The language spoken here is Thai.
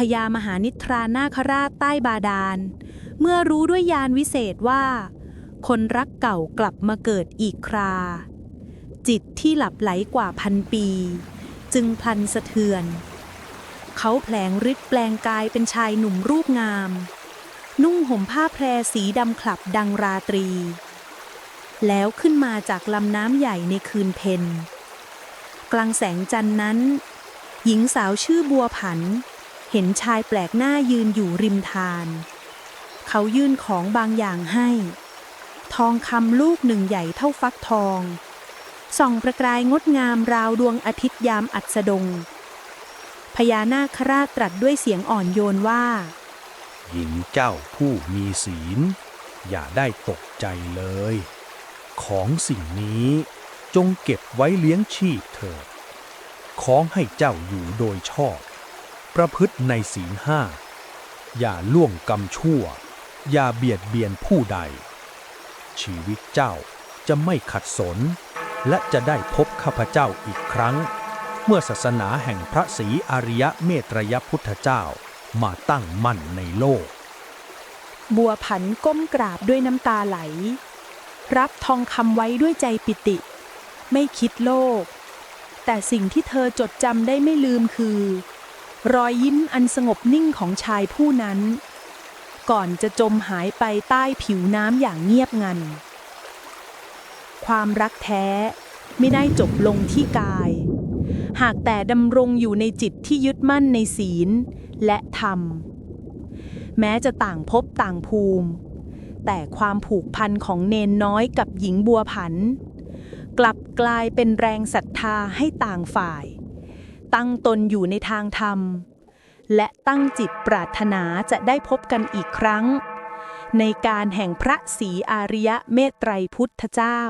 พญามหานิทรานาคราชใต้บาดาล เมื่อรู้ด้วยยานวิเศษว่า คนรักเก่ากลับมาเกิดอีกครา จิตที่หลับไหลกว่าพันปี จึงพลันสะเทือน เขาแผลงฤทธิ์แปลงกายเป็นชายหนุ่มรูปงาม นุ่งห่มผ้าแพรสีดำขลับดังราตรี แล้วขึ้นมาจากลำน้ำใหญ่ในคืนเพ็ญกลางแสงจันทร์นั้น หญิงสาวชื่อบัวผัน เห็นชายแปลกหน้ายืนอยู่ริมทาน เขายื่นของบางอย่างให้ ทองคำลูกหนึ่งใหญ่เท่าฟักทอง ส่องประกายงดงามราวดวงอาทิตย์ยามอัสดง พญานาคราชตรัสด้วยเสียงอ่อนโยนว่า หญิงเจ้าผู้มีศีล อย่าได้ตกใจเลย ของสิ่งนี้จงเก็บไว้เลี้ยงชีพเถิดของให้เจ้าอยู่โดยชอบ ประพฤติในศีลห้า อย่าล่วงกรรมชั่ว อย่าเบียดเบียนผู้ใด ชีวิตเจ้าจะไม่ขัดสน และจะได้พบข้าพเจ้าอีกครั้ง เมื่อศาสนาแห่งพระศรีอริยเมตรยพุทธเจ้ามาตั้งมั่นในโลก บัวผันก้มกราบด้วยน้ำตาไหล รับทองคำไว้ด้วยใจปิติ ไม่คิดโลก แต่สิ่งที่เธอจดจำได้ไม่ลืมคือ รอยยิ้มอันสงบนิ่งของชายผู้นั้น ก่อนจะจมหายไปใต้ผิวน้ำอย่างเงียบงัน ความรักแท้ไม่ได้จบลงที่กาย หากแต่ดำรงอยู่ในจิตที่ยึดมั่นในศีลและธรรม แม้จะต่างภพต่างภูมิ แต่ความผูกพันของเนนน้อยกับหญิงบัวผัน กลับกลายเป็นแรงศรัทธาให้ต่างฝ่าย ตั้งตนอยู่ในทางธรรม และตั้งจิตปรารถนาจะได้พบกันอีกครั้ง ในการแห่งพระศรีอาริยะเมตไตรพุทธเจ้า